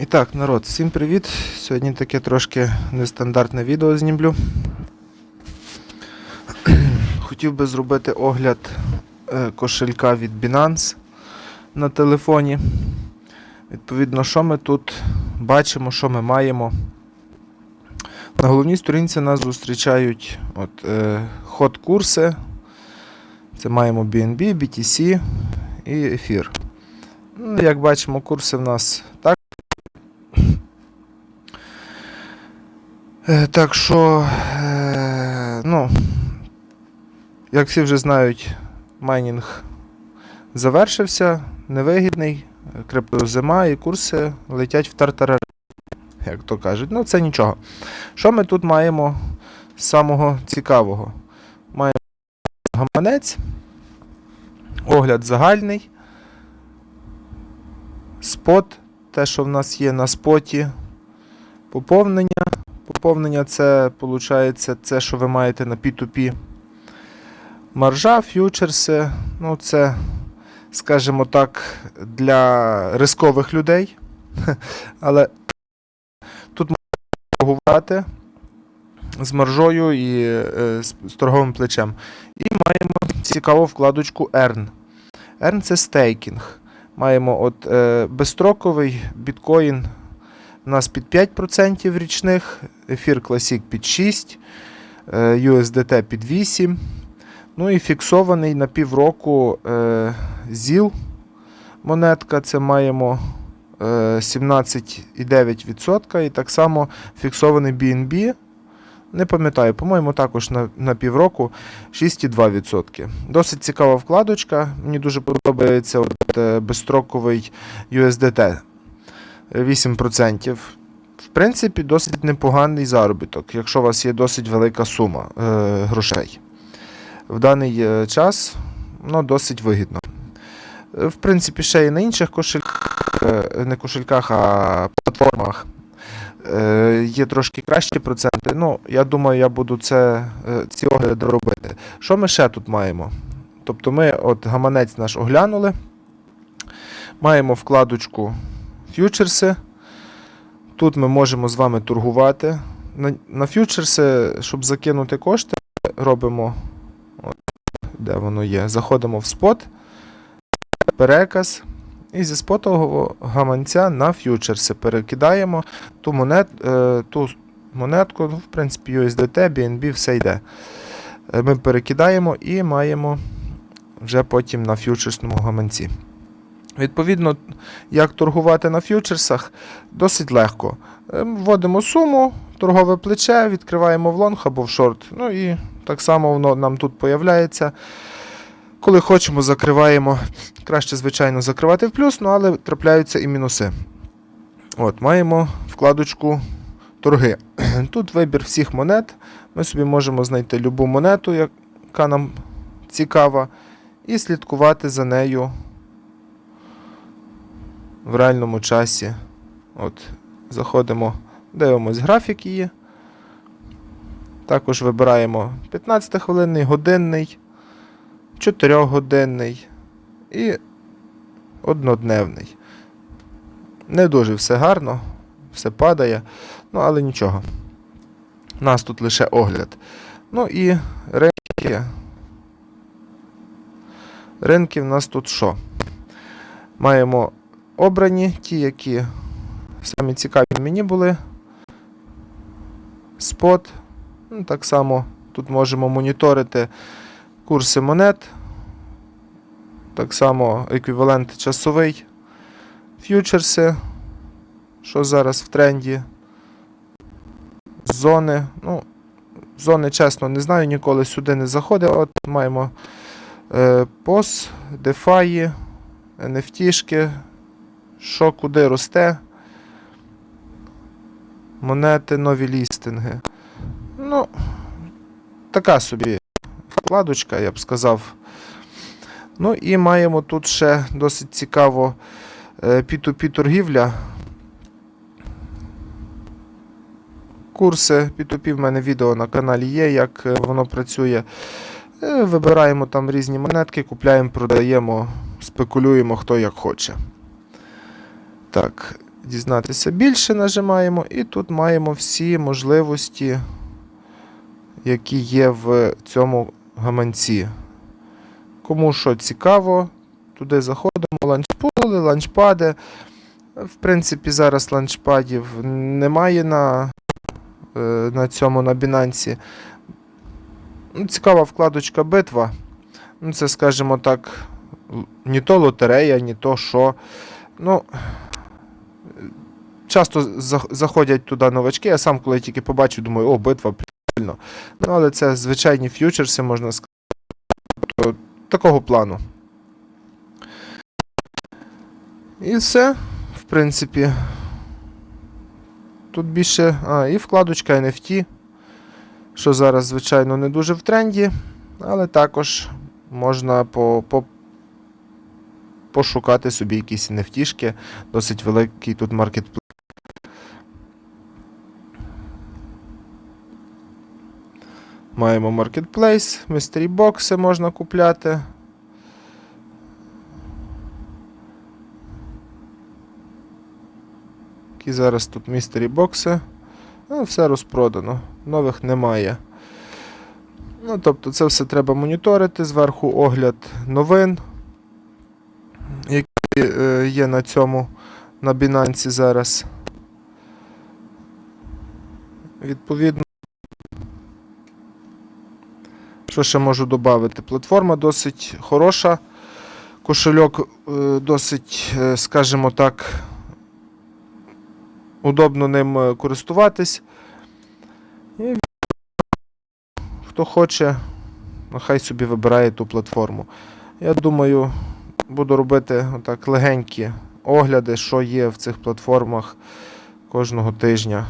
І так, народ, всім привіт! Сьогодні таке трошки нестандартне відео знімлю. Хотів би зробити огляд е, кошелька від Binance на телефоні. Відповідно, що ми тут бачимо, що ми маємо. На головній сторінці нас зустрічають от, е, ход-курси. Це маємо BNB, BTC і ефір. Ну, Як бачимо, курси в нас так. Е, Так що, е, ну, як всі вже знають, майнінг завершився, невигідний, криптозима і курси летять в тартарар, як то кажуть. Ну, це нічого. Що ми тут маємо з самого цікавого? Маємо гаманець, огляд загальний, спот, те, що в нас є на споті, поповнення. Поповнення це, виходить, це, що ви маєте на P2P. Маржа, ф'ючерси. Ну, це, скажімо так, для рискових людей. Але тут можна торгувати з маржою і е, з, торговим плечем. І маємо цікаву вкладочку Earn. Earn це стейкінг. Маємо от е, безстроковий біткоін у нас під 5% річних, ефір Classic під 6, е, USDT під 8. Ну і фіксований на півроку е, ZIL монетка. Це маємо е, 17,9%. І так само фіксований BNB. Не пам'ятаю, по-моєму, також на, на півроку 6,2%. Досить цікава вкладочка. Мені дуже подобається от, е, безстроковий USDT 8%. В принципі, досить непоганий заробіток, якщо у вас є досить велика сума е, грошей. В даний е, час ну, досить вигідно. В принципі, ще і на інших кошельках, е, не кошельках, а платформах е, є трошки кращі проценти. Ну, я думаю, я буду це, е, ці огляди робити. Що ми ще тут маємо? Тобто ми от гаманець наш оглянули. Маємо вкладочку фьючерси. Тут ми можемо з вами торгувати. На, фьючерси, щоб закинути кошти, робимо, от, де воно є, заходимо в спот, переказ. І зі спотового гаманця на фьючерси перекидаємо ту, монет, е, ту монетку, ну, в принципі, USDT, BNB, все йде. Е, Ми перекидаємо і маємо вже потім на фьючерсному гаманці. Відповідно, як торгувати на фьючерсах, досить легко. Е, Вводимо суму, торгове плече, відкриваємо в лонг або в шорт. Ну і так само воно нам тут появляється. Коли хочемо, закриваємо. Краще, звичайно, закривати в плюс, ну, але трапляються і мінуси. От, Маємо вкладочку торги. Тут вибір всіх монет. Ми собі можемо знайти любу монету, яка нам цікава, і слідкувати за нею в реальному часі. От, Заходимо, дивимось графік її. Також вибираємо 15-хвилинний, годинний, 4-годинний і однодневний. Не дуже все гарно, все падає, ну але нічого. У нас тут лише огляд. Ну і ринки. Ринки в нас тут що? Маємо обрані, ті, які самі цікаві мені були. Спот. Ну, так само тут можемо моніторити курси монет. Так само еквівалент часовий. Ф'ючерси, що зараз в тренді. Зони. Ну, зони, чесно, не знаю, ніколи сюди не заходив. От маємо е, POS, DeFi, NFT-шки, що куди росте. Монети, нові лістинги. Ну, така собі вкладочка, я б сказав. Ну і маємо тут ще досить цікаво е, P2P торгівля. Курси P2P в мене відео на каналі є, як е, воно працює. Е, Вибираємо там різні монетки, купляємо, продаємо, спекулюємо хто як хоче. Так, дізнатися більше, нажимаємо, і тут маємо всі можливості, які є в цьому гаманці. Кому що цікаво, туди заходимо, ланчпули, ланчпади. В принципі, зараз ланчпадів немає на, е, на цьому на Binance. Ну, Цікава вкладочка битва. Ну, це, скажімо так, ні то лотерея, ні то що. Ну, часто заходять туди новачки. Я сам, коли я тільки побачив, думаю, о, битва прикольно. Ну, але це звичайні ф'ючерси, можна сказати. Тобто, такого плану. І все, в принципі. Тут більше. А, і вкладочка NFT, що зараз, звичайно, не дуже в тренді, але також можна по, по, пошукати собі якісь NFT-шки. Досить великий тут маркетплейс. Маємо маркетплейс, містері бокси можна купляти. Які зараз тут містері бокси. Ну, все розпродано. Нових немає. Ну, тобто, це все треба моніторити. Зверху огляд новин, які е, є на цьому на Binance зараз. Відповідно. Що ще можу додати? Платформа досить хороша. Кошельок е, досить, е, скажімо так, удобно ним е, користуватись. Хто хоче, нехай собі вибирає ту платформу. Я думаю, буду робити отак легенькі огляди, що є в цих платформах кожного тижня.